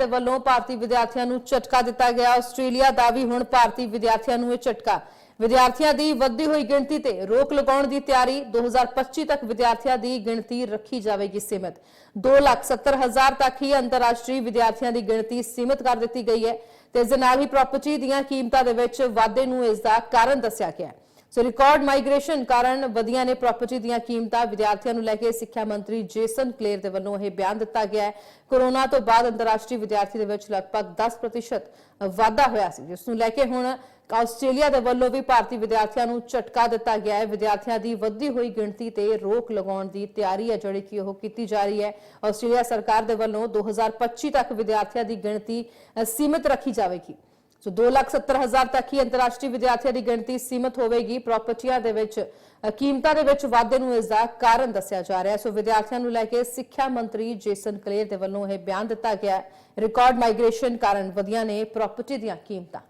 ਦੇ ਵੱਲੋਂ ਭਾਰਤੀ ਵਿਦਿਆਰਥੀਆਂ ਨੂੰ ਝਟਕਾ ਦਿੱਤਾ ਗਿਆ। ਆਸਟ੍ਰੇਲੀਆ ਦਾ ਵੀ ਹੁਣ ਭਾਰਤੀ ਵਿਦਿਆਰਥੀਆਂ ਨੂੰ ਇਹ ਝਟਕਾ। ਵਿਦਿਆਰਥੀਆਂ ਦੀ ਵੱਧਦੀ ਹੋਈ ਗਿਣਤੀ ਤੇ ਰੋਕ ਲਗਾਉਣ ਦੀ ਤਿਆਰੀ 2025 ਤੱਕ ਵਿਦਿਆਰਥੀਆਂ ਦੀ ਗਿਣਤੀ ਰੱਖੀ ਜਾਵੇਗੀ ਸੀਮਿਤ। 2,70,000 ਤੱਕ ਹੀ ਅੰਤਰਰਾਸ਼ਟਰੀ ਵਿਦਿਆਰਥੀਆਂ ਦੀ ਗਿਣਤੀ ਸੀਮਿਤ ਕਰ ਦਿੱਤੀ ਗਈ ਹੈ ਤੇ ਇਸ ਨਾਲ ਹੀ ਪ੍ਰਾਪਰਟੀ ਦੀਆਂ ਕੀਮਤਾਂ ਦੇ ਵਿੱਚ ਵਾਧੇ ਨੂੰ ਇਸ ਦਾ ਕਾਰਨ ਦੱਸਿਆ ਗਿਆ ਹੈ। ਸੋ ਰਿਕਾਰਡ ਮਾਈਗ੍ਰੇਸ਼ਨ ਕਾਰਨ ਵਧੀਆਂ ਨੇ ਪ੍ਰਾਪਰਟੀ ਦੀਆਂ ਕੀਮਤਾਂ ਵਿਦਿਆਰਥੀਆਂ ਨੂੰ ਲੈ ਕੇ ਸਿੱਖਿਆ ਮੰਤਰੀ ਜੇਸਨ ਕਲੇਰ ਦੇ ਵੱਲੋਂ ਇਹ ਬਿਆਨ ਦਿੱਤਾ ਗਿਆ ਹੈ ਕੋਰੋਨਾ ਤੋਂ ਬਾਅਦ ਅੰਤਰਰਾਸ਼ਟਰੀ ਵਿਦਿਆਰਥੀ ਦੇ ਵਿੱਚ ਲਗਭਗ 10% ਵਾਧਾ ਹੋਇਆ ਸੀ ਜਿਸ ਨੂੰ ਲੈ ਕੇ ਹੁਣ ਆਸਟ੍ਰੇਲੀਆ ਦੇ ਵੱਲੋਂ ਵੀ ਭਾਰਤੀ ਵਿਦਿਆਰਥੀਆਂ ਨੂੰ ਝਟਕਾ ਦਿੱਤਾ ਗਿਆ ਹੈ ਵਿਦਿਆਰਥੀਆਂ ਦੀ ਵੱਧਦੀ ਹੋਈ ਗਿਣਤੀ ਤੇ ਰੋਕ ਲਗਾਉਣ ਦੀ ਤਿਆਰੀ ਹੈ ਜਿਹੜੀ ਕਿ ਉਹ ਕੀਤੀ ਜਾ ਰਹੀ ਹੈ ਆਸਟ੍ਰੇਲੀਆ ਸਰਕਾਰ ਦੇ ਵੱਲੋਂ 2025 ਤੱਕ ਵਿਦਿਆਰਥੀਆਂ ਦੀ ਗਿਣਤੀ ਸੀਮਿਤ ਰੱਖੀ ਜਾਵੇਗੀ ਸੋ 2,70,000 ਤੱਕ ਹੀ ਅੰਤਰਰਾਸ਼ਟਰੀ ਵਿਦਿਆਰਥੀਆਂ ਦੀ ਗਿਣਤੀ ਸੀਮਿਤ ਹੋਵੇਗੀ। ਪ੍ਰਾਪਰਟੀਆਂ ਦੇ ਵਿੱਚ ਕੀਮਤਾਂ ਦੇ ਵਿੱਚ ਵਾਧੇ ਨੂੰ ਇਸ ਦਾ ਕਾਰਨ ਦੱਸਿਆ ਜਾ ਰਿਹਾ ਹੈ। ਸੋ ਵਿਦਿਆਰਥੀਆਂ ਨੂੰ ਲੈ ਕੇ ਸਿੱਖਿਆ ਮੰਤਰੀ ਜੇਸਨ ਕਲੇਰ ਦੇ ਵੱਲੋਂ ਇਹ ਬਿਆਨ ਦਿੱਤਾ ਗਿਆ ਹੈ। ਰਿਕਾਰਡ ਮਾਈਗ੍ਰੇਸ਼ਨ ਕਾਰਨ ਵਧੀਆਂ ਨੇ ਪ੍ਰਾਪਰਟੀ ਦੀਆਂ ਕੀਮਤਾਂ।